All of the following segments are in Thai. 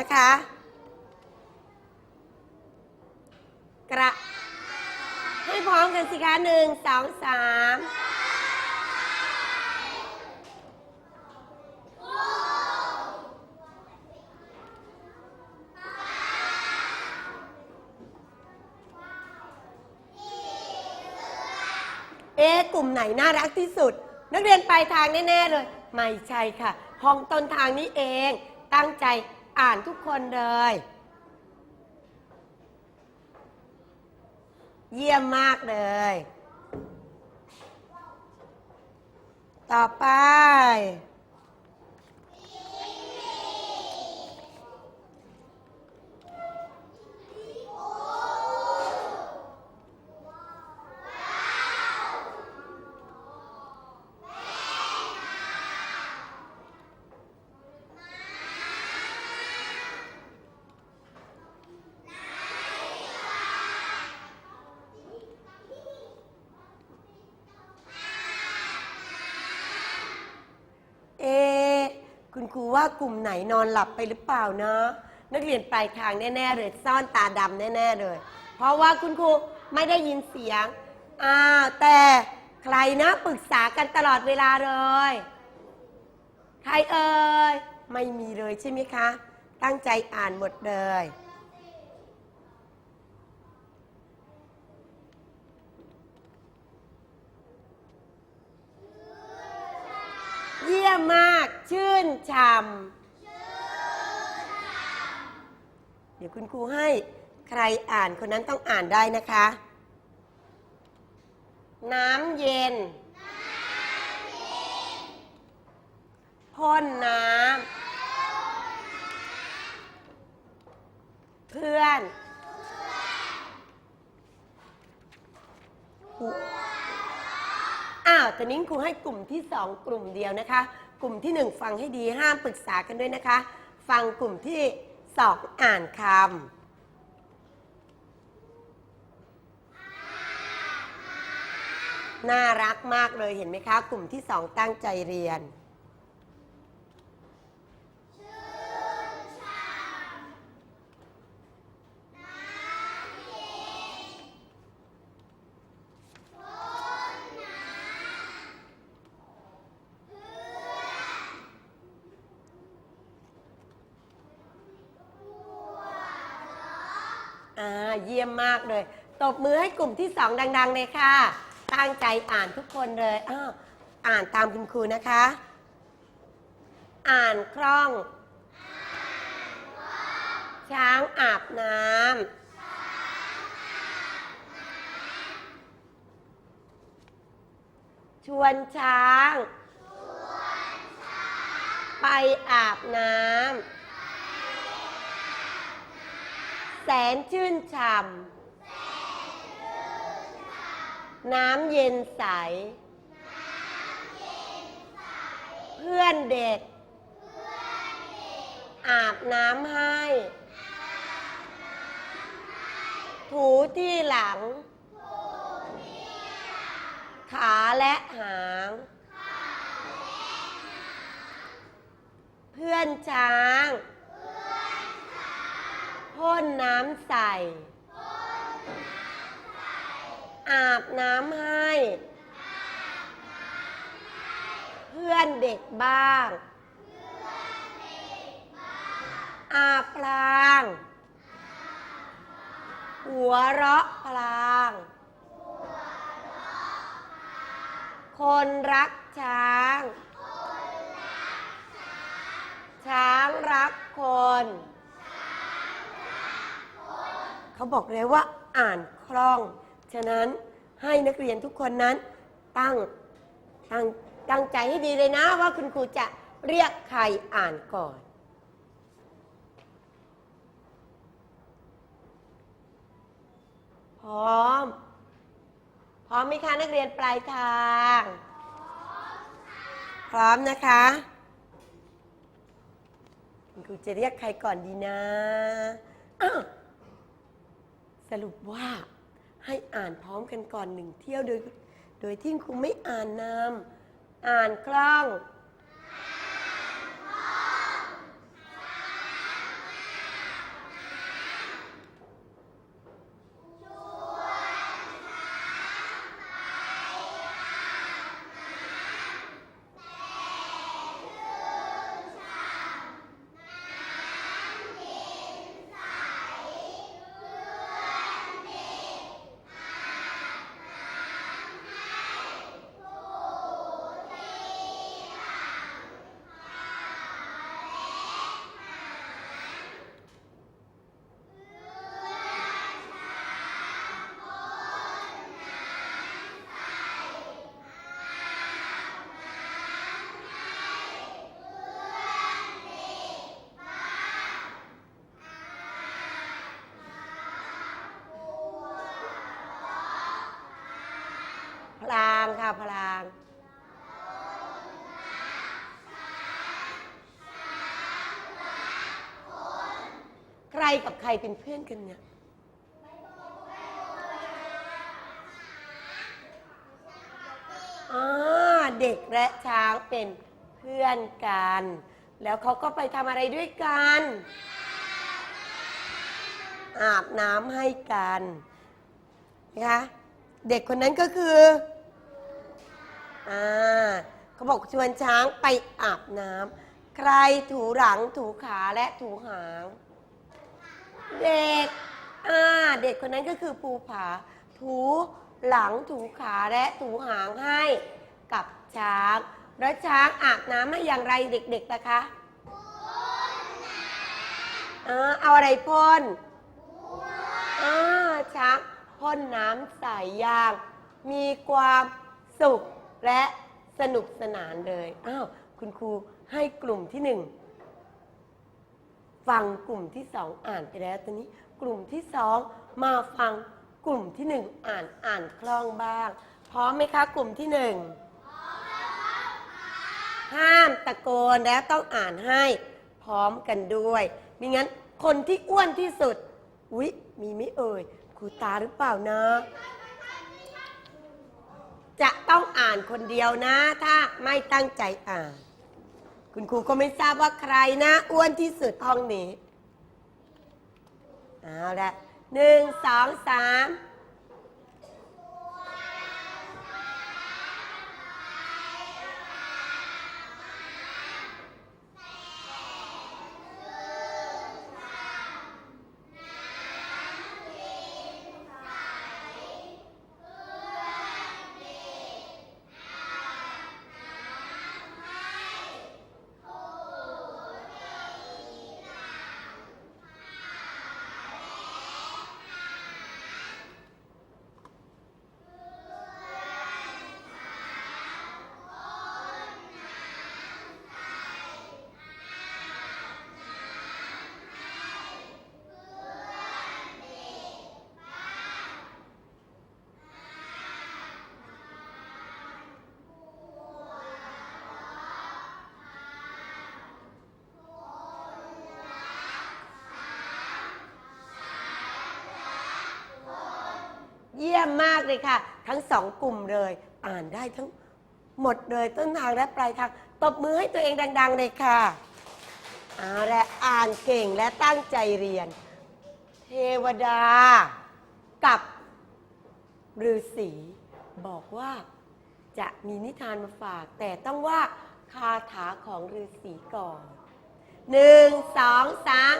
นะคะ กระ ให้พร้อมกันสิคะหนึ่งสองสามเอ๊กลุ่มไหนน่ารักที่สุด นักเรียนปลายทางแน่ ๆ เลย ไม่ใช่ค่ะ ห้องต้นทางนี้เอง ตั้งใจ อ่านทุกคนเลย เยี่ยมมากเลย ต่อไป เอะ ครูว่ากลุ่มไหนนอนหลับไปหรือเปล่าเนาะนักเรียนปลายทางแน่ ๆ เลย ซ่อนตาดำแน่ ๆ เลย เพราะว่าคุณครูไม่ได้ยินเสียงอ้าแต่ใครนะปรึกษากันตลอดเวลาเลย ใครเอ่ยไม่มีเลยใช่ไหมคะ ตั้งใจอ่านหมดเลยเยี่ยมมาก ชื่นชมเดี๋ยวคุณครูให้ใครอ่านคนนั้นต้องอ่านได้นะคะ น้ำเย็นพ่นน้ำ เพื่อนครูอ้าวตอนนี้ครูให้กลุ่มที่สองกลุ่มเดียวนะคะ กลุ่มที่หนึ่งฟังให้ดีห้ามปรึกษากันด้วยนะคะ ฟังกลุ่มที่สองอ่านคำน่ารักมากเลยเห็นไหมคะ กลุ่มที่สองตั้งใจเรียน อ่า เยี่ยมมากเลย ตบมือให้กลุ่มที่สองดังๆเลยค่ะ ตั้งใจอ่านทุกคนเลยอ้าวอ่านตามคุณครูนะคะ อ่านคล่อง ช้างอาบน้ำชวนช้าง ไปอาบน้ำ แสนชื่นฉ่ำน้ำเย็นใส เพื่อนเด็ก อาบน้ำให้ ถูที่หลัง ขาและหาง เพื่อนช้าง พ่นน้ำใส่ อาบน้ำให้ เพื่อนเด็กบ้าง อาพลาง หัวเราะพลาง คนรักช้าง ช้างรักคน เขาบอกเลยว่าอ่านคล่อง ฉะนั้นให้นักเรียนทุกคนนั้นตั้งตั้งตั้งใจให้ดีเลยนะ ว่าคุณครูจะเรียกใครอ่านก่อนพร้อม พร้อมไหมคะนักเรียนปลายทาง พร้อมนะคะคุณครูจะเรียกใครก่อนดีนะอ้าว สรุปว่าให้อ่านพร้อมกันก่อนหนึ่งเที่ยวโดย โดยที่ครูไม่อ่านนามอ่านคล่อง พลางใครกับใครเป็นเพื่อนกันเนี่ยอเด็กและช้างเป็นเพื่อนกัน แล้วเขาก็ไปทำอะไรด้วยกัน อาบน้ำให้กันนะคะ เด็กคนนั้นก็คือ อ่าเขาบอกชวนช้างไปอาบน้ำใครถูหลังถูขาและถูหาง เด็กอ่าเด็กคนนั้นก็คือภูผา ถูหลังถูขาและถูหางให้กับช้าง แล้วช้างอาบน้ำให้อย่างไรเด็กๆนะคะอ่าเอาอะไรพ่นอ่าช้างพ่นน้ำใส่ยาง มีความสุข และสนุกสนานเลย อ้าว คุณครูให้กลุ่มที่หนึ่งฟังกลุ่มที่สองอ่านไปแล้วตอนนี้ กลุ่มที่สองมาฟังกลุ่มที่หนึ่งอ่านอ่านคล่องบ้าง พร้อมไหมคะ กลุ่มที่หนึ่งห้ามตะโกนแล้วต้องอ่านให้พร้อมกันด้วยมิงั้นคนที่อ้วนที่สุด อุ๊ย มีไม่เอ่ยครูตาหรือเปล่านะ จะต้องอ่านคนเดียวนะ ถ้าไม่ตั้งใจอ่าน คุณครูก็ไม่ทราบว่าใครนะ อ้วนที่สุดห้องนี้ เอาละหนึ่งสองสาม ยี่ยมมากเลยค่ะ ทั้งสองกลุ่มเลย อ่านได้ทั้งหมดเลยต้นทางและปลายทาง ตบมือให้ตัวเองดัง ๆ เลยค่ะ เอาละอ่านเก่งและตั้งใจเรียน เทวดา กับฤาษีบอกว่าจะมีนิทานมาฝาก แต่ต้องว่าคาถาของฤาษีก่อนหนึ่งสองสาม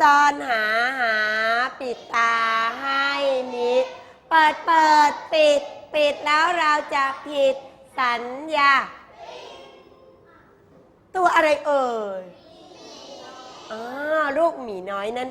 ซ่อนหาหาปิดตาให้นิด เปิดเปิดปิดปิดแล้วเราจะผิดสัญญา ตัวอะไรเอ่ยอ๋อลูกหมีน้อยนั่น